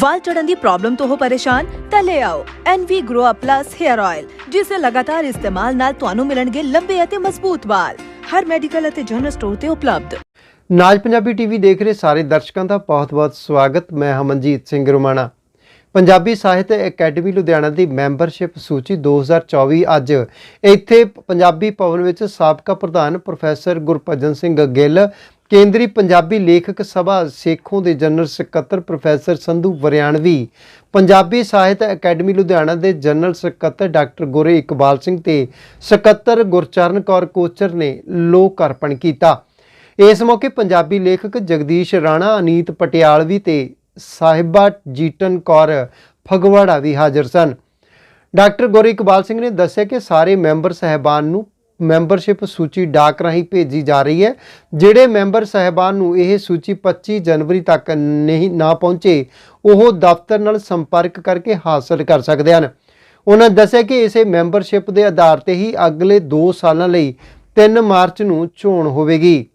ਵਾਲ ਝੜਨ ਦੀ problem ਤੋਂ ਹੋ ਪਰੇਸ਼ਾਨ, ਤਾਂ ਲੈ ਆਓ NV Grow Up Plus Hair Oil, ਜਿਸ ਦੇ ਲਗਾਤਾਰ ਇਸਤੇਮਾਲ ਨਾਲ ਤੁਹਾਨੂੰ ਮਿਲਣਗੇ ਲੰਬੇ ਅਤੇ ਮਜ਼ਬੂਤ ਵਾਲ। ਹਰ ਮੈਡੀਕਲ ਅਤੇ ਜਨਰਲ ਸਟੋਰ ਤੇ ਉਪਲਬਧ। ਨਾਜ ਪੰਜਾਬੀ ਟੀਵੀ ਦੇਖ ਰਹੇ ਸਾਰੇ ਦਰਸ਼ਕਾਂ ਦਾ ਬਹੁਤ-ਬਹੁਤ ਸਵਾਗਤ। ਮੈਂ ਹਮਨਜੀਤ ਸਿੰਘ ਰੁਮਾਣਾ। ਪੰਜਾਬੀ ਸਾਹਿਤ ਅਕੈਡਮੀ ਲੁਧਿਆਣਾ ਦੀ ਮੈਂਬਰਸ਼ਿਪ ਸੂਚੀ 2024 ਅੱਜ ਇੱਥੇ ਪੰਜਾਬੀ ਭਵਨ ਵਿੱਚ ਸਾਬਕਾ ਪ੍ਰਧਾਨ ਪ੍ਰੋਫੈਸਰ ਗੁਰਭਜਨ ਸਿੰਘ ਗਿੱਲ ਕੇਂਦਰੀ ਪੰਜਾਬੀ ਲੇਖਕ ਸਭਾ ਸੇਖੋਂ ਦੇ ਜਨਰਲ ਸਕੱਤਰ ਪ੍ਰੋਫੈਸਰ ਸੰਧੂ ਵਰਿਆਣਵੀ, ਪੰਜਾਬੀ ਸਾਹਿਤ ਅਕੈਡਮੀ ਲੁਧਿਆਣਾ ਦੇ ਜਨਰਲ ਸਕੱਤਰ ਡਾਕਟਰ ਗੁਰੇ ਇਕਬਾਲ ਸਿੰਘ ਤੇ ਸਕੱਤਰ ਗੁਰਚਰਨ ਕੌਰ ਕੋਚਰ ਨੇ ਲੋਕ ਅਰਪਣ ਕੀਤਾ। ਇਸ ਮੌਕੇ ਪੰਜਾਬੀ ਲੇਖਕ ਜਗਦੀਸ਼ ਰਾਣਾ, ਅਨੀਤ ਪਟਿਆਲਵੀ ਤੇ ਸਾਹਿਬਾ ਜੀਟਨ ਕੌਰ ਫਗਵਾੜਾ ਵੀ ਹਾਜ਼ਰ ਸਨ। ਡਾਕਟਰ ਗੋਰੀ ਇਕਬਾਲ ਸਿੰਘ ਨੇ ਦੱਸਿਆ ਕਿ ਸਾਰੇ ਮੈਂਬਰ ਸਹਿਬਾਨ ਨੂੰ ਮੈਂਬਰਸ਼ਿਪ ਸੂਚੀ ਡਾਕ ਰਾਹੀਂ ਭੇਜੀ ਜਾ ਰਹੀ ਹੈ। ਜਿਹੜੇ ਮੈਂਬਰ ਸਹਿਬਾਨ ਨੂੰ ਇਹ ਸੂਚੀ 25 ਜਨਵਰੀ ਤੱਕ ਨਹੀਂ, ਨਾ ਪਹੁੰਚੇ, ਉਹ ਦਫ਼ਤਰ ਨਾਲ ਸੰਪਰਕ ਕਰਕੇ ਹਾਸਲ ਕਰ ਸਕਦੇ ਹਨ। ਉਹਨਾਂ ਦੱਸਿਆ ਕਿ ਇਸੇ ਮੈਂਬਰਸ਼ਿਪ ਦੇ ਆਧਾਰ ਤੇ ਹੀ ਅਗਲੇ 2 ਸਾਲਾਂ ਲਈ 3 ਮਾਰਚ ਨੂੰ ਚੋਣ ਹੋਵੇਗੀ।